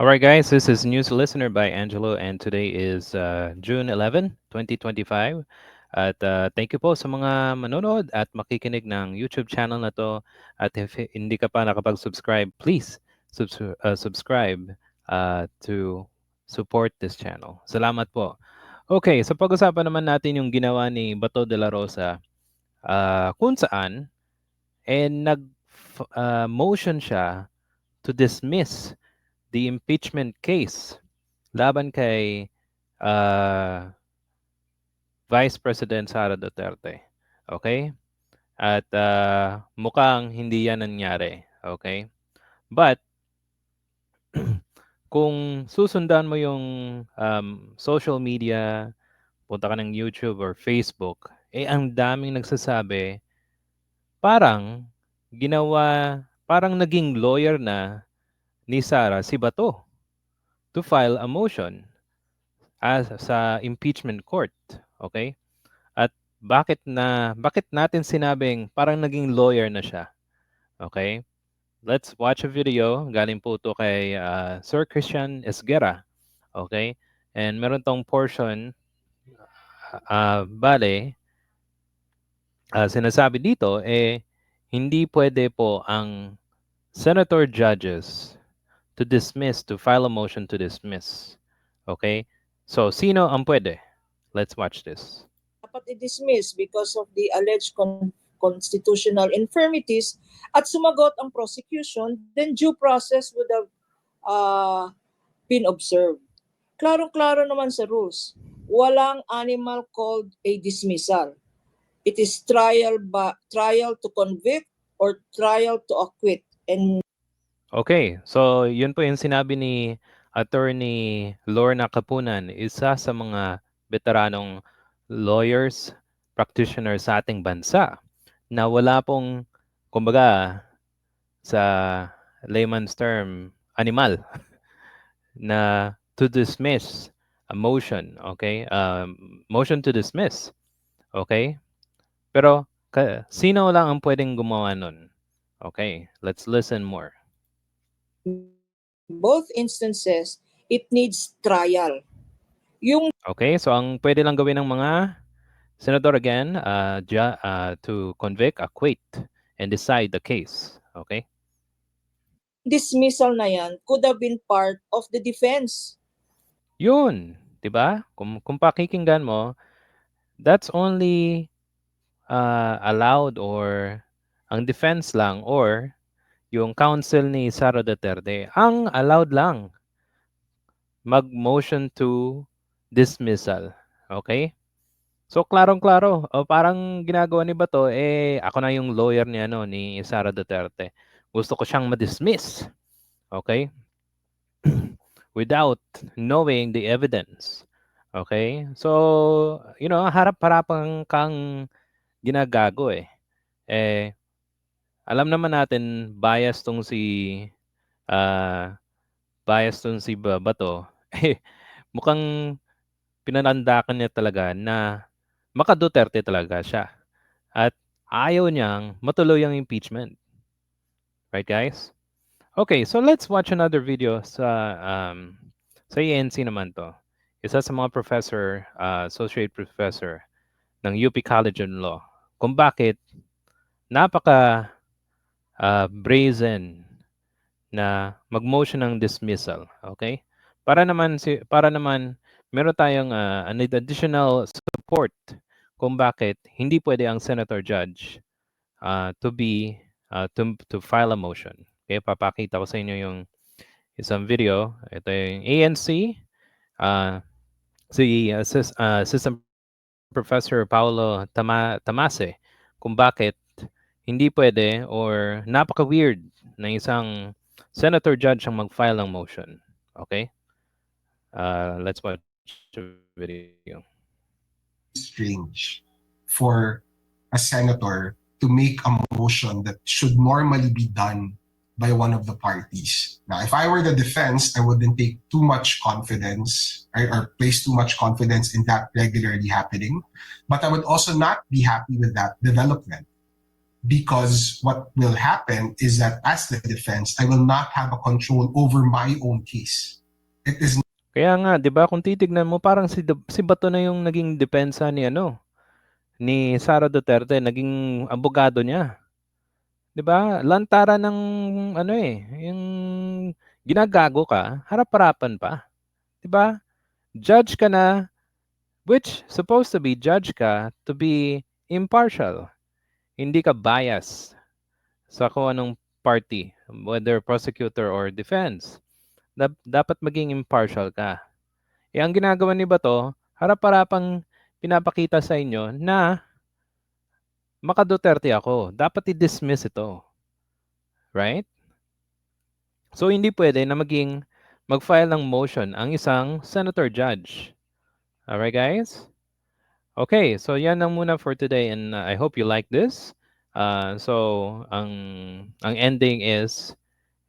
All right, guys, this is News Listener by Angelo, and today is uh, June 11, 2025. At uh, thank you po sa mga manonood at makikinig ng YouTube channel na to. At if hindi ka pa nakapag-subscribe, please subs- uh, subscribe uh, to support this channel. Salamat po. Okay, sa pag-usapan naman natin yung ginawa ni Bato de la Rosa uh, kung saan eh nag uh, siya to dismiss the impeachment case laban kay uh, Vice President Sara Duterte. Okay? At uh, mukhang hindi yan nangyari. Okay? But, kung susundan mo yung um, social media, punta ka ng YouTube or Facebook, eh ang daming nagsasabi, parang ginawa, parang naging lawyer na ni Sara si Bato to file a motion as sa impeachment court. Okay? At bakit na bakit natin sinabing parang naging lawyer na siya? Okay? Let's watch a video. Galing po to kay uh, Sir Christian Esguera. Okay? And meron tong portion uh, bale uh, sinasabi dito eh hindi pwede po ang senator judges to dismiss to file a motion to dismiss. Okay? So sino ang pwede? Let's watch this. dapat i-dismiss because of the alleged con- constitutional infirmities at sumagot ang prosecution, then due process would have uh, been observed. Klarong-klaro naman sa rules. Walang animal called a dismissal. It is trial ba trial to convict or trial to acquit. And Okay, so yun po yung sinabi ni Attorney Lorna Kapunan, isa sa mga veteranong lawyers, practitioners sa ating bansa na wala pong, kumbaga, sa layman's term, animal na to dismiss a motion, okay? Um, motion to dismiss, okay? Pero sino lang ang pwedeng gumawa nun? Okay, let's listen more. Both instances, it needs trial. Yung Okay, so ang pwede lang gawin ng mga senador again, uh, ju- uh, to convict, acquit, and decide the case. Okay? dismissal na yan could have been part of the defense. Yun, 'di ba? Kung kung pakikinggan mo, that's only uh, allowed or ang defense lang or yung counsel ni Sara Duterte, ang allowed lang mag-motion to dismissal. Okay? So klarong-klaro, o parang ginagawa ni Bato eh ako na yung lawyer ni ano ni Sara Duterte. Gusto ko siyang ma-dismiss. Okay? Without knowing the evidence. Okay? So, you know, harap-harapan kang ginagago eh. Eh alam naman natin bias tong si uh, bias tong si Ba- Bato. Eh mukhang pinanandakan niya talaga na maka Duterte talaga siya. At ayaw niyang matuloy ang impeachment. Right, guys? Okay, so let's watch another video sa um, sa ENC naman to. Isa sa mga professor, uh, associate professor ng UP College of Law. Kung bakit napaka uh, brazen na mag-motion ng dismissal, okay? Para naman si para naman meron tayong uh, an additional support kung bakit hindi pwede ang senator judge uh, to be uh, to, to file a motion. Okay, papakita ko sa inyo yung isang video. Ito yung ANC, uh, si uh, sis, uh, Assistant Professor Paulo Tama, Tamase kung bakit hindi pwede or napaka-weird na isang senator judge ang mag-file ng motion. Okay? Uh, let's watch the video. strange for a senator to make a motion that should normally be done by one of the parties. Now, if I were the defense, I wouldn't take too much confidence right, or place too much confidence in that regularly happening. But I would also not be happy with that development. Because what will happen is that as the defense, I will not have a control over my own case. It is Kaya nga, 'di ba, kung titignan mo parang si si Bato na yung naging depensa ni ano ni Sara Duterte, naging abogado niya. 'Di ba? Lantara ng ano eh, yung ginagago ka, harap-harapan pa. 'Di ba? Judge ka na which supposed to be judge ka to be impartial. Hindi ka bias sa kung anong party, whether prosecutor or defense. Dap- dapat maging impartial ka. Eh, ang ginagawa ni Bato, harap-harapang pinapakita sa inyo na maka Duterte ako. Dapat i-dismiss ito. Right? So, hindi pwede na maging mag-file ng motion ang isang senator judge. Alright, guys? Okay, so yan lang muna for today and uh, I hope you like this. Uh, so, ang, ang ending is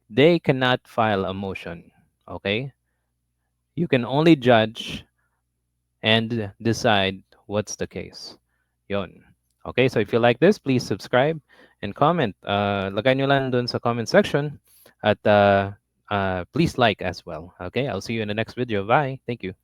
they cannot file a motion. Okay? You can only judge and decide what's the case. Yon. Okay, so if you like this, please subscribe and comment. Uh, lagay nyo lang dun sa comment section at uh, uh, please like as well. Okay, I'll see you in the next video. Bye. Thank you.